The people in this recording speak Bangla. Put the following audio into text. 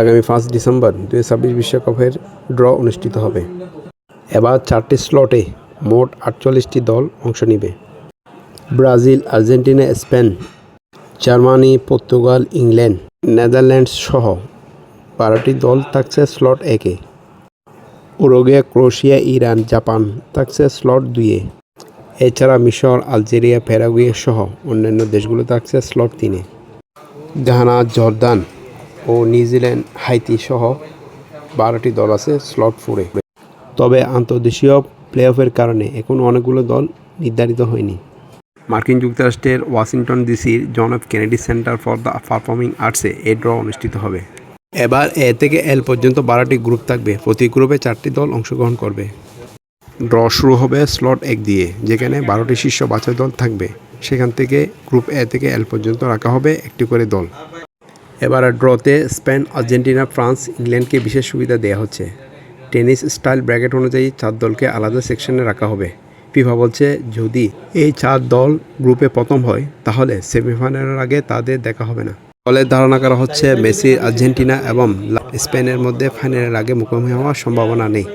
আগামী পাঁচ ডিসেম্বর দুই ছাব্বিশ বিশ্বকাপের ড্র অনুষ্ঠিত হবে। এবার চারটি স্লটে মোট আটচল্লিশটি দল অংশ নেবে। Brazil, Argentina, Spain, Germany, Portugal, England, Netherlands সহ বারোটি দল থাকছে স্লট একে। উরুগুয়ে, ক্রোয়েশিয়া, ইরান, জাপান থাকছে স্লট দুইয়ে। এছাড়া মিশর, আলজেরিয়া, প্যারাগুয়ে সহ অন্যান্য দেশগুলো থাকছে স্লট তিনে। ঘানা জর্দান ও নিউজিল্যান্ড হাইতি সহ বারোটি দল আছে স্লট ফোরে। তবে আন্তর্দেশীয় প্লে অফের কারণে এখন অনেকগুলো দল নির্ধারিত হয়নি। মার্কিন যুক্তরাষ্ট্রের ওয়াশিংটন ডিসির John F Kennedy Center for the Performing আর্টসে এ ড্র অনুষ্ঠিত হবে। এবার এ থেকে এল পর্যন্ত বারোটি গ্রুপ থাকবে, প্রতি গ্রুপে চারটি দল অংশগ্রহণ করবে। ড্র শুরু হবে স্লট এক দিয়ে, যেখানে বারোটি শীর্ষ বাছাই দল থাকবে। সেখান থেকে গ্রুপ এ থেকে এল পর্যন্ত রাখা হবে একটি করে দল। এবার ড্রতে স্পেন, আর্জেন্টিনা, ফ্রান্স, ইংল্যান্ডকে বিশেষ সুবিধা দেওয়া হচ্ছে। টেনিস স্টাইল ব্র্যাকেট অনুযায়ী চার দলকে আলাদা সেকশনে রাখা হবে। ফিফা বলছে, যদি এই চার দল গ্রুপে প্রথম হয়, তাহলে সেমিফাইনালের আগে তাদের দেখা হবে না। দলের ধারণা করা হচ্ছে, মেসি, আর্জেন্টিনা এবং স্পেনের মধ্যে ফাইনালের আগে মুখোমুখি হওয়ার সম্ভাবনা নেই।